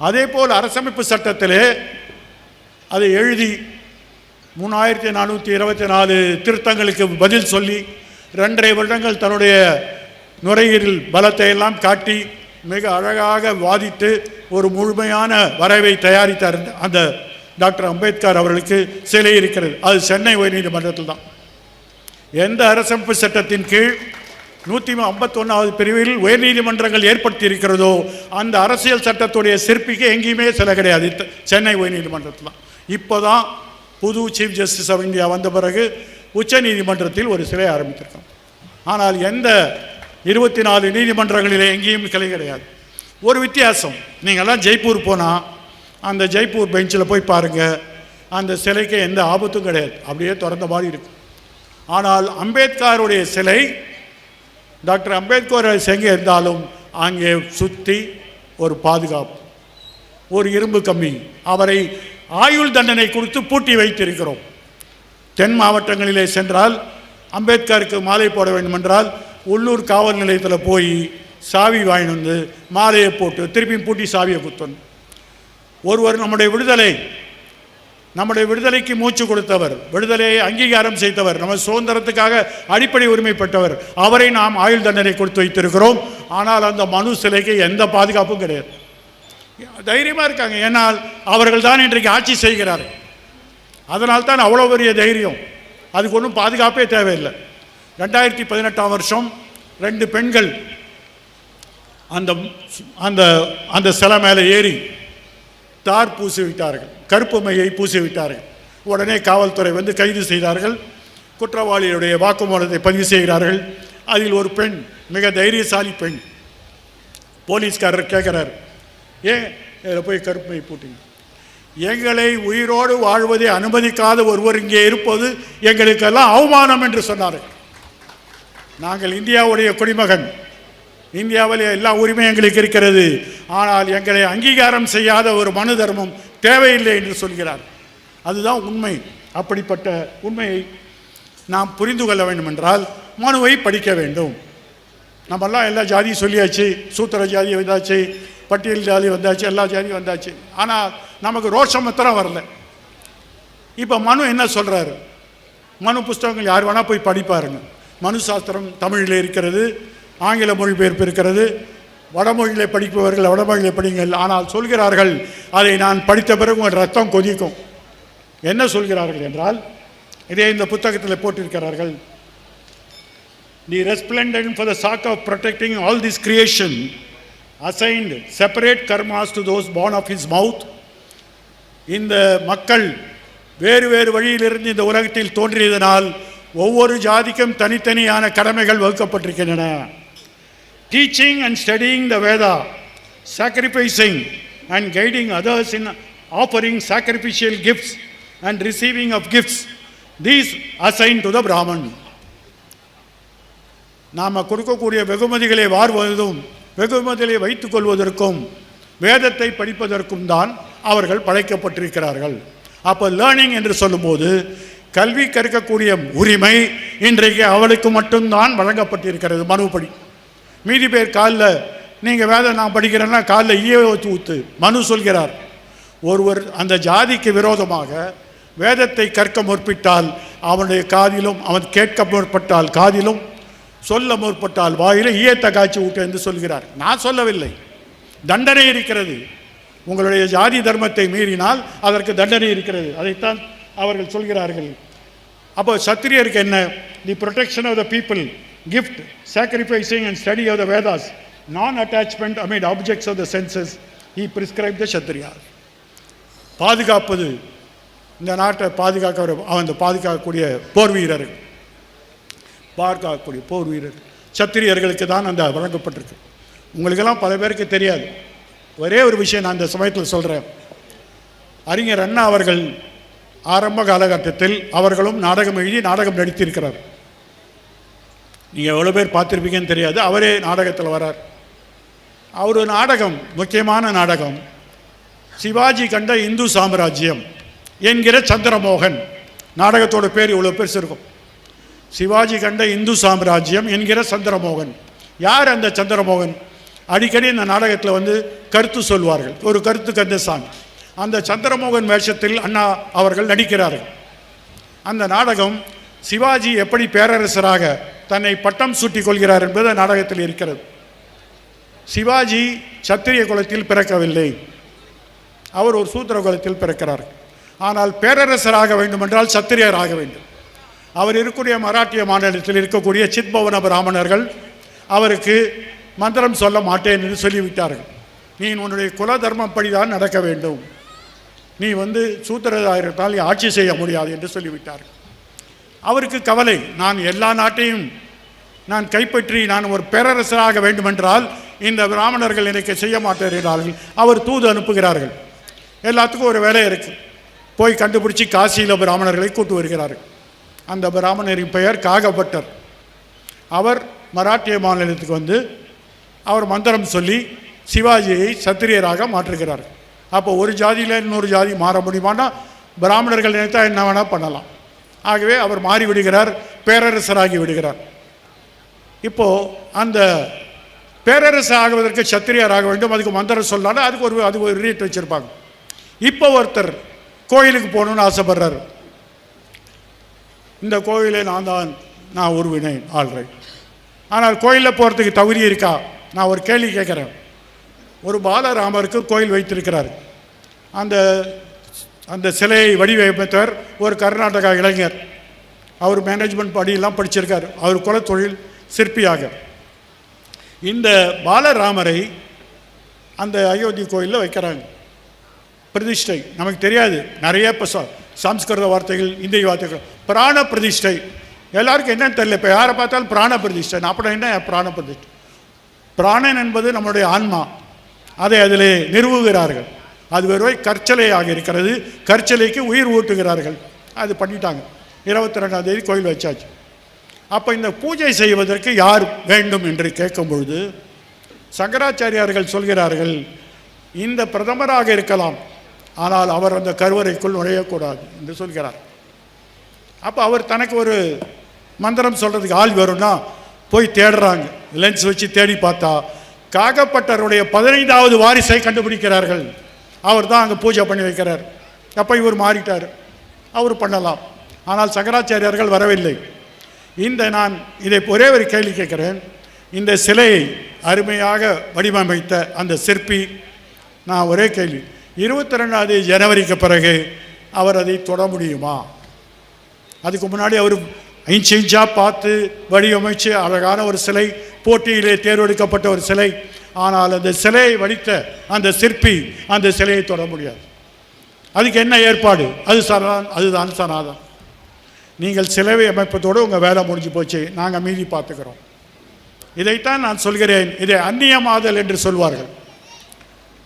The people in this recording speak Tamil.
அதே போல் அரசமைப்பு சட்டத்திலே அதை எழுதி மூணாயிரத்தி நானூற்றி இருபத்தி நாலு திருத்தங்களுக்கு பதில் சொல்லி ரெண்டரை வருடங்கள் தன்னுடைய நுரையீரல் பலத்தை எல்லாம் காட்டி மிக அழகாக வாதித்து ஒரு முழுமையான வரைவை தயாரித்தார் அந்த டாக்டர் அம்பேத்கர் அவர்களுக்கு சிலை இருக்கிறது. அது சென்னை உயர்நீதிமன்றத்தில் தான் எந்த அரசமைப்பு சட்டத்தின் கீழ் நூற்றி ஐம்பத்தொன்னாவது பிரிவில் உயர்நீதிமன்றங்கள் ஏற்படுத்தி இருக்கிறதோ அந்த அரசியல் சட்டத்துடைய சிற்பிக்கு எங்கேயுமே சிலை கிடையாது. சென்னை உயர்நீதிமன்றத்தில். இப்போ தான் புது சீஃப் ஜஸ்டிஸ் ஆஃப் இந்தியா வந்த பிறகு உச்ச நீதிமன்றத்தில் ஒரு சிலை ஆரம்பித்திருக்கோம் ஆனால் எந்த இருபத்தி நாலு நீதிமன்றங்களிலே எங்கேயும் கிளை கிடையாது. ஒரு வித்தியாசம் நீங்கள்லாம் ஜெய்ப்பூர் போனால் அந்த ஜெய்ப்பூர் பெஞ்சில் போய் பாருங்கள் அந்த சிலைக்கு எந்த ஆபத்தும் கிடையாது. அப்படியே திறந்த மாதிரி இருக்கும். ஆனால் அம்பேத்கருடைய சிலை டாக்டர் அம்பேத்கர் எங்கே இருந்தாலும் அங்கே சுற்றி ஒரு பாதுகாப்பு ஒரு இரும்பு கம்மி அவரை ஆயுள் தண்டனை கொடுத்து பூட்டி வைத்திருக்கிறோம். தென் மாவட்டங்களிலே சென்றால் அம்பேத்கருக்கு மாலை போட வேண்டுமென்றால் உள்ளூர் காவல் நிலையத்தில் போய் சாவி வாங்கிட்டு வந்து மாலையை போட்டு திருப்பியும் பூட்டி சாவியை குத்தணும். ஒருவர் நம்முடைய விடுதலை நம்முடைய விடுதலைக்கு மூச்சு கொடுத்தவர் விடுதலையை அங்கீகாரம் செய்தவர் நம்ம சுதந்திரத்துக்காக அடிப்படை உரிமைப்பட்டவர். அவரை நாம் ஆயுள் தண்டனை கொடுத்து வைத்திருக்கிறோம். ஆனால் அந்த மனு சிலைக்கு எந்த பாதுகாப்பும் கிடையாது. தைரியமாக இருக்காங்க. ஏன்னால் அவர்கள் தான் இன்றைக்கு ஆட்சி செய்கிறார். அதனால் தான் அவ்வளோ பெரிய தைரியம். அதுக்கு ஒன்றும் பாதுகாப்பே தேவையில்லை. ரெண்டாயிரத்தி பதினெட்டாம் வருஷம் ரெண்டு பெண்கள் அந்த அந்த அந்த சிலை மேலே ஏறி தார் பூசி விட்டார்கள் கருப்பு மையை உடனே காவல்துறை வந்து கைது செய்தார்கள். குற்றவாளியுடைய வாக்குமூலத்தை பதிவு செய்கிறார்கள். அதில் ஒரு பெண் மிக தைரியசாலி பெண். போலீஸ்காரர் கேட்குறாரு ஏன் இதில் போய் கருப்பு மை எங்களை உயிரோடு வாழ்வதை அனுமதிக்காத ஒருவர் இங்கே இருப்பது எங்களுக்கெல்லாம் அவமானம் என்று சொன்னார்கள். நாங்கள் இந்தியாவுடைய குடிமகன். இந்தியாவில் எல்லா உரிமையும் எங்களுக்கு இருக்கிறது. ஆனால் எங்களை அங்கீகாரம் செய்யாத ஒரு மனு தர்மம் தேவையில்லை என்று சொல்கிறார். அதுதான் உண்மை. அப்படிப்பட்ட உண்மையை நாம் புரிந்து கொள்ள வேண்டும் என்றால் மனுவை படிக்க வேண்டும். நம்மெல்லாம் எல்லா ஜாதியும் சொல்லியாச்சு. சூத்திர ஜாதி வந்தாச்சு பட்டியல் ஜாதி வந்தாச்சு எல்லா ஜாதியும் வந்தாச்சு. ஆனால் நமக்கு ரோஷம் மாத்திரம் வரல. இப்போ மனு என்ன சொல்கிறாரு மனு புஸ்தகங்கள் யார் வேணால் போய் படிப்பாருங்க. மனு சாஸ்திரம் தமிழில் இருக்கிறது ஆங்கில மொழிபெயர்ப்பு இருக்கிறது வடமொழியிலே படிப்பவர்கள் வடமொழியிலே படிங்கள். ஆனால் சொல்கிறார்கள் அதை நான் படித்த பிறகு உங்கள் ரத்தம் கொதிக்கும். என்ன சொல்கிறார்கள் என்றால் இதே இந்த புத்தகத்தில் போட்டிருக்கிறார்கள் the resplendent for the sake of protecting all this creation assigned separate karmas to those born of his mouth இந்த மக்கள் வேறு வேறு வழியிலிருந்து இந்த உலகத்தில் தோன்றியதனால் ஒவ்வொரு ஜாதிக்கும் தனித்தனியான கடமைகள் வகுக்கப்பட்டிருக்கின்றன. Teaching and studying the Veda sacrificing and guiding others in offering sacrificial gifts and receiving of gifts these assign to the Brahmin நாம் கொடுக்கக்கூடிய வெகுமதிகளை வார்வதும் வெகுமதிகளை வைத்துக் கொள்வதற்கும் வேதத்தை படிப்பதற்கும் தான் அவர்கள் படைக்கப்பட்டிருக்கிறார்கள். அப்போ லேர்னிங் என்று சொல்லும்போது கல்வி கற்கக்கூடிய உரிமை இன்றைக்கு அவளுக்கு மட்டும்தான் வழங்கப்பட்டிருக்கிறது மனுப்படி மீதி பேர் காலில் நீங்கள் வேதம் நான் படிக்கிறேன்னா காலில் ஈய வச்சு ஊத்து. மனு சொல்கிறார். ஒருவர் அந்த ஜாதிக்கு விரோதமாக வேதத்தை கற்க முற்பட்டால் அவனுடைய காதிலும் அவன் கேட்க முற்பட்டால் காதிலும் சொல்ல முற்பட்டால் வாயில ஈயத்தை காய்ச்சி விட்டு என்று சொல்கிறார். நான் சொல்லவில்லை. தண்டனை இருக்கிறது. உங்களுடைய ஜாதி தர்மத்தை மீறினால் அதற்கு தண்டனை இருக்கிறது. அதைத்தான் அவர்கள் சொல்கிறார்கள். அப்போ சத்திரியருக்கு என்ன? The protection of the people gift sacrificing and study of the Vedas non attachment amid objects of the senses he prescribe the Kshatriya பாதுகாப்பது. இந்த நாட்டை பாதுகாக்க அந்த பாதுகாக்கக்கூடிய போர் வீரர்கள் பாதுகாக்கக்கூடிய போர் வீரர். சத்திரியர்களுக்கு தான் அந்த வழங்கப்பட்டிருக்கு. உங்களுக்கெல்லாம் பல பேருக்கு தெரியாது. ஒரே ஒரு விஷயம் நான் இந்த சமயத்தில் சொல்கிறேன் அறிஞர் அண்ணா அவர்கள் ஆரம்ப காலகட்டத்தில் அவர்களும் நாடகம் எழுதி நாடகம் நடித்திருக்கிறார். நீங்கள் எவ்வளோ பேர் பார்த்துருப்பீங்கன்னு தெரியாது. அவரே நாடகத்தில் வரார் அவர் நாடகம் முக்கியமான நாடகம் சிவாஜி கண்ட இந்து சாம்ராஜ்யம் என்கிற சந்திரமோகன். நாடகத்தோட பேர் இவ்வளோ பெருசு இருக்கும். சிவாஜி கண்ட இந்து சாம்ராஜ்யம் என்கிற சந்திரமோகன். யார் அந்த சந்திரமோகன்? அடிக்கடி இந்த நாடகத்தில் வந்து கருத்து சொல்வார்கள். ஒரு கருத்து கந்தசாமி. அந்த சந்திரமோகன் வேஷத்தில் அண்ணா அவர்கள் நடிக்கிறார்கள். அந்த நாடகம் சிவாஜி எப்படி பேரரசராக தன்னை பட்டம் சூட்டிக் கொள்கிறார் என்பது நாடகத்தில் இருக்கிறது. சிவாஜி சத்திரிய குலத்தில் பிறக்கவில்லை. அவர் ஒரு சூத்திர குலத்தில் பிறக்கிறார். ஆனால் பேரரசர் ஆக வேண்டுமென்றால் சத்திரியர் ஆக வேண்டும். அவர் இருக்கக்கூடிய மராட்டிய மாநிலத்தில் இருக்கக்கூடிய சித்பவன பிராமணர்கள் அவருக்கு மந்திரம் சொல்ல மாட்டேன் என்று சொல்லிவிட்டார்கள். நீ உன்னுடைய குல தர்மப்படி தான் நடக்க வேண்டும். நீ வந்து சூத்திரதாயிரத்தால் நீ ஆட்சி செய்ய முடியாது என்று சொல்லிவிட்டார்கள். அவருக்கு கவலை. நான் எல்லா நாட்டையும் நான் கைப்பற்றி நான் ஒரு பேரரசராக வேண்டுமென்றால் இந்த பிராமணர்கள் எனக்கு செய்ய மாட்டேறார்கள் என்றார்கள் அவர் தூது அனுப்புகிறார்கள். எல்லாத்துக்கும் ஒரு வேலை இருக்குது போய் கண்டுபிடிச்சி காசியில் பிராமணர்களை கூட்டு வருகிறார்கள். அந்த பிராமணரின் பெயர் காகபட்டர் அவர் மராட்டிய மாநிலத்துக்கு வந்து அவர் மந்திரம் சொல்லி சிவாஜியை சத்திரியராக மாற்றுகிறார். அப்போ ஒரு ஜாதியில் இன்னொரு ஜாதி மாற முடியுமானா பிராமணர்கள் நினைத்தா என்ன வேணால் பண்ணலாம். ஆகவே அவர் மாறிவிடுகிறார் பேரரசராகி விடுகிறார். இப்போ அந்த பேரரசு ஆகுவதற்கு சத்திரியர் ஆக வேண்டும் அதுக்கு மந்திரம் சொல்லாலும் அதுக்கு ஒரு அதுக்கு ஒரு ரீட் வச்சுருப்பாங்க. இப்போ ஒருத்தர் கோயிலுக்கு போகணுன்னு ஆசைப்படுறார். இந்த கோயிலை நான் தான் நான் உருவினேன் ஆல்ரைட் ஆனால் கோயிலில் போகிறதுக்கு தகுதி இருக்கா? நான் ஒரு கேள்வி கேட்குறேன். ஒரு பாலராமருக்கு கோயில் வைத்திருக்கிறார். அந்த அந்த சிலையை வடிவமைத்தவர் ஒரு கர்நாடகா இளைஞர். அவர் மேனேஜ்மெண்ட் படியெல்லாம் படிச்சிருக்கார். அவர் குலத்தொழில் சிற்பியாக. இந்த பாலராமரை அந்த அயோத்தி கோயிலில் வைக்கிறாங்க. பிரதிஷ்டை. நமக்கு தெரியாது. நிறைய இப்போ ச- சம்ஸ்கிருத வார்த்தைகள் இந்திய வார்த்தைகள். பிராண பிரதிஷ்டை. எல்லாருக்கும் என்னன்னு தெரியல. இப்போ யாரை பார்த்தாலும் பிராண பிரதிஷ்டை. அப்புறம் என்ன பிராண பிரதிஷ்டை. பிராணன் என்பது நம்முடைய ஆன்மா. அதை அதிலே நிறுவுகிறார்கள். அது வெறும் கற்சலையாக இருக்கிறது. கற்சலைக்கு உயிர் ஊட்டுகிறார்கள். அது பண்ணிட்டாங்க. இருபத்தி ரெண்டாம் தேதி கோயில் வச்சாச்சு. அப்போ இந்த பூஜை செய்வதற்கு யார் வேண்டும் என்று கேட்கும் பொழுது சங்கராச்சாரியார்கள் சொல்கிறார்கள் இந்த பிரதமராக இருக்கலாம். ஆனால் அவர் அந்த கருவறைக்குள் நுழையக்கூடாது என்று சொல்கிறார். அப்போ அவர் தனக்கு ஒரு மந்திரம் சொல்கிறதுக்கு ஆள் வரும்னா போய் தேடுறாங்க. லென்ஸ் வச்சு தேடி பார்த்தா காகப்பட்டருடைய பதினைந்தாவது வாரிசை கண்டுபிடிக்கிறார்கள். அவர் தான் அங்கே பூஜை பண்ணி வைக்கிறார். அப்போ இவர் மாறிட்டார். அவர் பண்ணலாம். ஆனால் சங்கராச்சாரியார்கள் வரவில்லை. இந்த நான் இதை ஒரே ஒரு கேள்வி கேட்குறேன். இந்த சிலையை அருமையாக வடிவமைத்த அந்த சிற்பி நான் ஒரே கேள்வி. இருபத்தி ரெண்டாவது ஜனவரிக்கு பிறகு அவர் அதை தொட முடியுமா? அதுக்கு முன்னாடி அவர் இன்ச் இன்ச்சாக பார்த்து வடிவமைச்சு அழகான ஒரு சிலை போட்டியிலே தேர்வெடுக்கப்பட்ட ஒரு சிலை ஆனால் அந்த சிலையை வடித்த அந்த சிற்பி அந்த சிலையை தொட முடியாது. அதுக்கு என்ன ஏற்பாடு? அது சரண் அதுதான் சனாதம் நீங்கள் சிலை அமைப்பதோடு உங்கள் வேலை முடிஞ்சு போச்சு. நாங்கள் மீதி பார்த்துக்கிறோம். இதைத்தான் நான் சொல்கிறேன். இதை அந்நியமாதல் என்று சொல்வார்கள்.